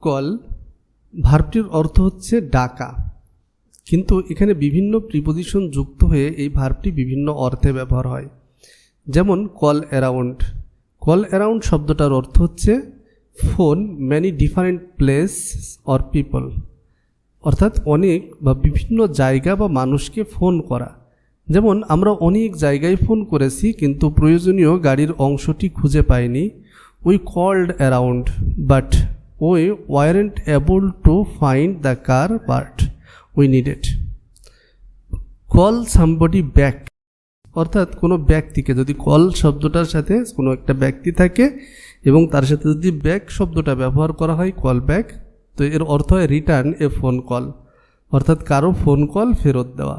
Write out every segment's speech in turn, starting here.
Call, ভার্বটির অর্থ হচ্ছে ডাকা। কিন্তু এখানে বিভিন্ন প্রিপোজিশন যুক্ত হয়ে এই ভার্বটি বিভিন্ন অর্থে ব্যবহার হয়। যেমন, কল অ্যারাউন্ড। কল অ্যারাউন্ড শব্দটার অর্থ হচ্ছে from many different place or people অর্থাৎ অনেক বা বিভিন্ন জায়গা বা মানুষকে ফোন করা। যেমন, আমরা অনেক জায়গায় ফোন করেছি, কিন্তু প্রয়োজনীয় গাড়ির অংশটি খুঁজে পাইনি। We called around but we weren't able to find the car but we needed call somebody back অর্থাৎ কোনো ব্যক্তিকে, যদি কল শব্দটার সাথে কোনো একটা ব্যক্তি থাকে এবং তার সাথে যদি ব্যাক শব্দটা ব্যবহার করা হয় কল ব্যাক তো এর অর্থ হয় রিটার্ন এ ফোন কল অর্থাৎ কারও ফোন কল ফেরত দেওয়া।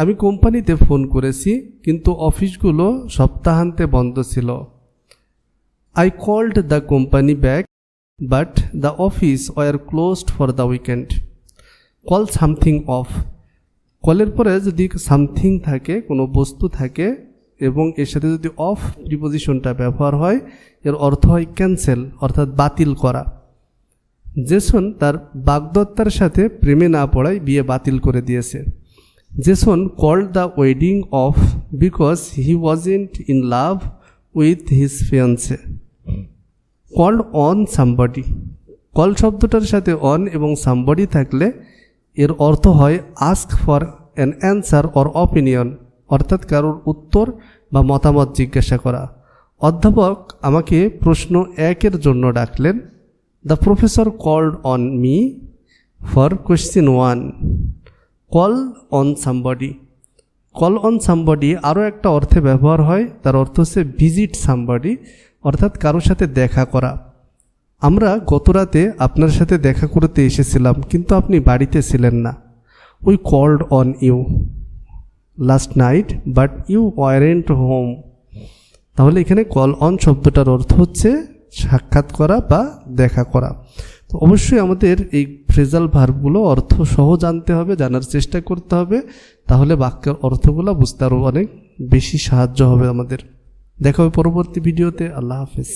আমি কোম্পানিতে ফোন করেছি, কিন্তু অফিসগুলো সপ্তাহান্তে বন্ধ ছিল। I called the company back but the office were closed for the weekend call something off কলের পরে যদি সামথিং থাকে, কোনো বস্তু থাকে, এবং এর সাথে যদি অফ প্রিপোজিশনটা ব্যবহার হয়, এর অর্থ হয় ক্যান্সেল অর্থাৎ বাতিল করা। জেসন তার বাগদত্তার সাথে প্রেমে না পড়ায় বিয়ে বাতিল করে দিয়েছে। Jason called the wedding off because he wasn't in love with his fiancee called on somebody call শব্দটার সাথে অন এবং সামবডি থাকলে এর অর্থ হয় ask for an answer or opinion অর্থাৎ কারোর উত্তর বা মতামত জিজ্ঞাসা করা। অধ্যাপক আমাকে প্রশ্ন একের জন্য ডাকলেন the professor called on me for question one call on somebody call on somebody আরও একটা অর্থে ব্যবহার হয়, তার অর্থ হচ্ছে ভিজিট সামবডি অর্থাৎ কারোর সাথে দেখা করা। আমরা গতরাতে আপনার সাথে দেখা করতে এসেছিলাম, কিন্তু আপনি বাড়িতে ছিলেন না। We called on you last night but you weren't home তাহলে এখানে কল অন শব্দটার অর্থ হচ্ছে সাক্ষাৎ করা বা দেখা করা। তো অবশ্যই আমাদের এই ফ্রেজাল ভার্বগুলো অর্থ সহ জানতে হবে, জানার চেষ্টা করতে হবে, তাহলে বাক্যের অর্থগুলো বুঝতে আরও অনেক বেশি সাহায্য হবে আমাদের। দেখা হবে পরবর্তী ভিডিওতে আল্লাহ হাফেজ।